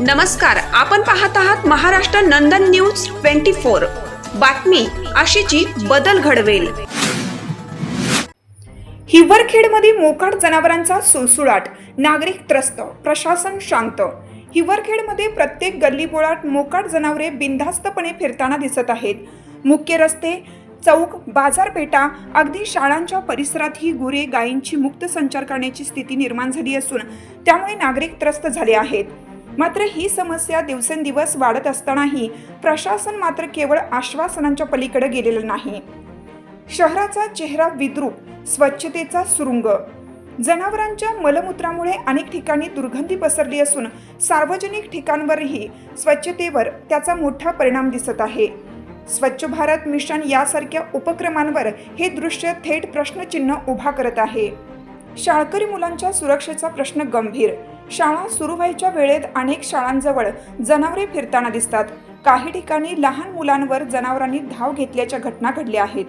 नमस्कार आपण पाहत आहात Maharashtra Nandan news twenty four. बातमी अशीची बदल घडवेल. हिवरखेडमध्ये मोकाट जनावरांचा सुळसुळाट. नागरिक त्रस्त प्रशासन शांत. हिवरखेडमध्ये प्रत्येक गल्लीबोळात मोकाट जनावरे बिनधास्तपणे फिरताना दिसत आहेत. मुख्य रस्ते चौक बाजारपेठा अगदी शाळांच्या परिसरात ही गुरे गायींची मुक्त संचार करण्याची स्थिती निर्माण झाली असून त्यामुळे नागरिक त्रस्त झाले आहेत. मात्र ही समस्या दिवसेंदिवस वाढत असतानाही प्रशासन मात्र केवळ आश्वासनांच्या पलीकडे गेलेलं नाही. शहराचा चेहरा विद्रूप स्वच्छतेचा सुरुंग. जनावरांच्या मलमूत्रामुळे अनेक ठिकाणी दुर्गंधी पसरली असून सार्वजनिक ठिकाणवरही स्वच्छतेवर त्याचा मोठा परिणाम दिसत आहे. स्वच्छ भारत मिशन यासारख्या उपक्रमांवर हे दृश्य थेट प्रश्नचिन्ह उभा करत आहे. शाळकरी मुलांच्या सुरक्षेचा प्रश्न गंभीर. शाळा सुरू व्हायच्या वेळेत अनेक शाळांजवळ जनावरे फिरताना दिसतात. काही ठिकाणी लहान मुलांवर जनावरांनी धाव घेतल्याच्या घटना घडल्या आहेत.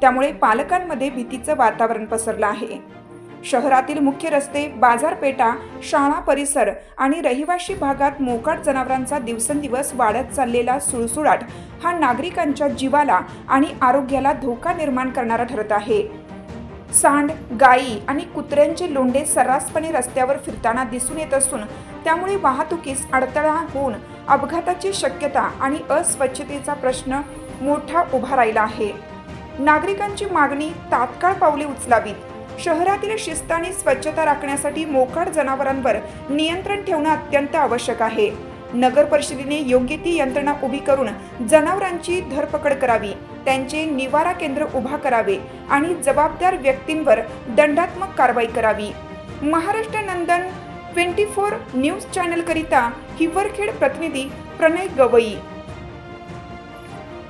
त्यामुळे पालकांमध्ये भीतीचं वातावरण पसरलं आहे. शहरातील मुख्य रस्ते बाजारपेठा शाळा परिसर आणि रहिवाशी भागात मोकाट जनावरांचा दिवसेंदिवस वाढत चाललेला सुळसुळाट हा नागरिकांच्या जीवाला आणि आरोग्याला धोका निर्माण करणारा ठरत आहे. सांड गायी आणि कुत्र्यांचे लोंढे सर्रासपणे रस्त्यावर फिरताना दिसून येत असून त्यामुळे वाहतुकीस अडथळा होऊन अपघाताची शक्यता आणि अस्वच्छतेचा प्रश्न मोठा उभा राहिला आहे. नागरिकांची मागणी तात्काळ पावले उचलावीत. शहरातील शिस्त आणि स्वच्छता राखण्यासाठी मोकाट जनावरांवर नियंत्रण ठेवणं अत्यंत आवश्यक आहे. नगर परिषदेने योग्य ती यंत्रणा उभी करून जनावरांची धरपकड करावी त्यांचे निवारा केंद्र उभा करावे आणि जबाबदार व्यक्तींवर दंडात्मक कारवाई करावी. Maharashtra Nandan twenty four news चॅनलकरिता Hiwarkhed प्रतिनिधी प्रणय गवई.